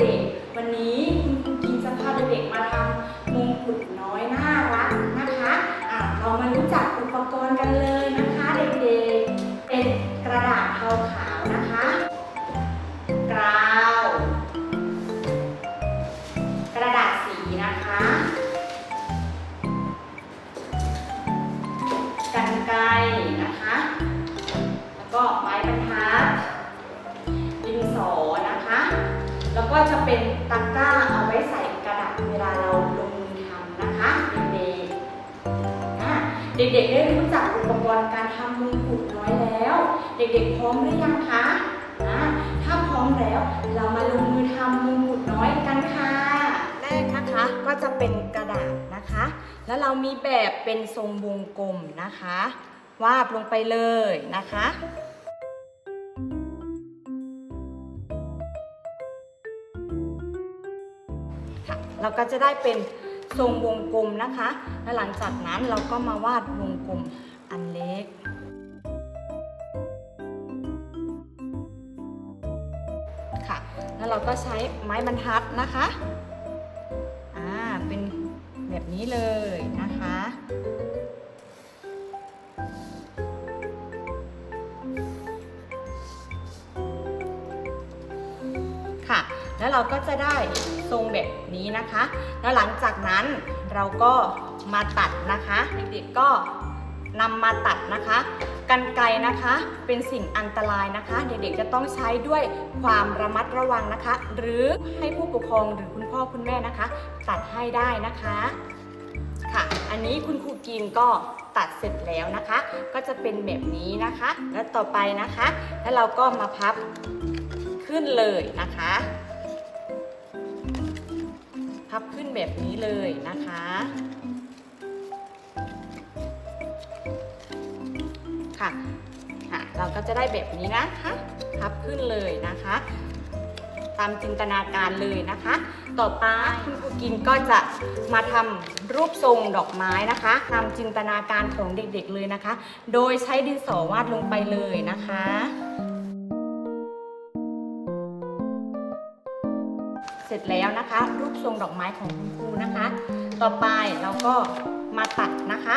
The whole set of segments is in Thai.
เด็กๆ วันนี้คุณครูกินจะพาเด็กๆมาทำมงกุฎน้อยน่ารักนะคะอะเรามารู้จักอุปกรณ์กันเลยนะ ก็จะเป็นตะกร้าเอาไว้ใส่กระดาษเวลาเราลงมือทำนะคะเด็กๆอะเด็กๆได้รู้จักอุปกรณ์การทำมงกุฎน้อยแล้ว เด็กๆพร้อมหรือยังคะอะถ้าพร้อมแล้วเรามาลงมือทำมงกุฎน้อยกันค่ะแรกนะคะก็จะเป็นกระดาษนะคะ แล้วเรามีแบบเป็นทรงวงกลมนะคะ วาดลงไปเลยนะคะ เราก็จะได้เป็นทรงวงกลมนะคะ และหลังจากนั้นเราก็มาวาดวงกลมอันเล็กค่ะ แล้วเราก็ใช้ไม้บรรทัดนะคะ อ่า เป็นแบบนี้เลยนะคะค่ะ แล้วเราก็จะได้ทรงแบบนี้นะคะ แล้วหลังจากนั้นเราก็มาตัดนะคะเด็กๆก็นำมาตัดนะคะกันไกนะคะเป็นสิ่งอันตรายนะคะ เด็กๆจะต้องใช้ด้วยความระมัดระวังนะคะ หรือให้ผู้ปกครองหรือคุณพ่อคุณแม่นะคะ ตัดให้ได้นะคะค่ะ อันนี้คุณครูกินก็ตัดเสร็จแล้วนะคะ ก็จะเป็นแบบนี้นะคะ แล้วต่อไปนะคะ แล้วเราก็มาพับขึ้นเลยนะคะ พับขึ้นแบบนี้เลยนะคะ ค่ะค่ะเราก็จะได้แบบนี้นะคะพับขึ้นเลยนะคะ ตามจินตนาการเลยนะคะ ต่อไปคุณครูกินก็จะมาทำรูปทรงดอกไม้นะคะตามจินตนาการของเด็กๆเลยนะคะ โดยใช้ดินสอวาดลงไปเลยนะคะ เสร็จแล้วนะคะ รูปทรงดอกไม้ของคุณครูนะคะ ต่อไปเราก็มาตัดนะคะ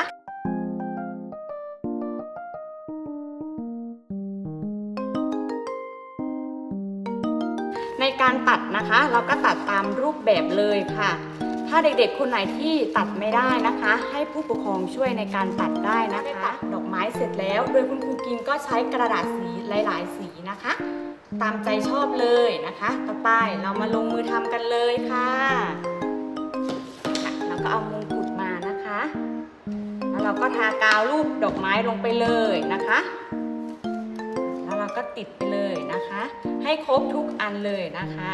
ในการตัดนะคะ เราก็ตัดตามรูปแบบเลยค่ะ ถ้าเด็กๆ คนไหนที่ตัดไม่ได้นะคะ ให้ผู้ปกครองช่วยในการตัดได้นะคะ ดอกไม้เสร็จแล้ว โดยคุณครูกินก็ใช้กระดาษสีหลายๆ สีนะคะ ตามใจชอบเลยนะคะ ต่อไปเรามาลงมือทำกันเลยค่ะค่ะแล้วก็เอามงกุฎมานะคะ แล้วเราก็ทากาวรูปดอกไม้ลงไปเลยนะคะ แล้วเราก็ติดไปเลยนะคะ ให้ครบทุกอันเลยนะคะ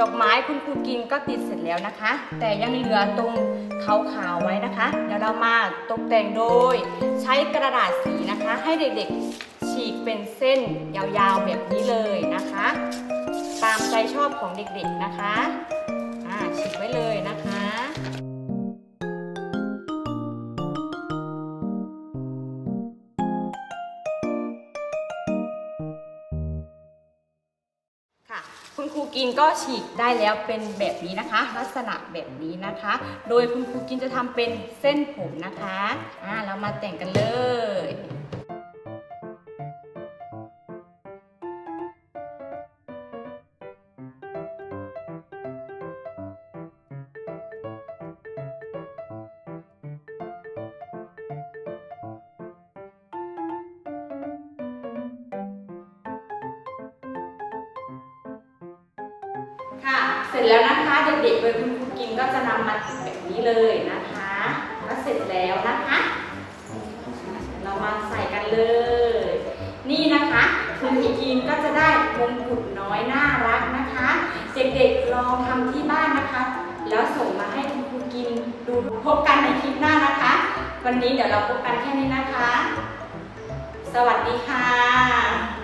ดอกไม้คุณครูกินก็ติดเสร็จแล้วนะคะ แต่ยังเหลือตรงขาวๆไว้นะคะ เดี๋ยวเรามาตกแต่งโดย ใช้กระดาษสีนะคะ ให้เด็กๆฉีกเป็นเส้นยาวๆแบบนี้เลยนะคะ ตามใจชอบของเด็กๆนะคะ ค่ะคุณครูกินก็ฉีกได้แล้วเป็นแบบนี้นะคะ ลักษณะแบบนี้นะคะ โดยคุณครูกินจะทำเป็นเส้นผมนะคะอ่าเรามาแต่งกันเลย ค่ะ เสร็จแล้วนะคะเด็กๆโดยคุณครูกินก็จะนำมาติดแบบนี้เลยนะคะ ก็เสร็จแล้วนะคะ เรามาใส่กันเลย นี่นะคะคุณครูกินก็จะได้มงกุฎน้อยน่ารักนะคะ เด็กๆลองทำที่บ้านนะคะ แล้วส่งมาให้คุณครูกินดูพบกันในคลิปหน้านะคะ วันนี้เดี๋ยวเราพบกันแค่นี้นะคะ สวัสดีค่ะ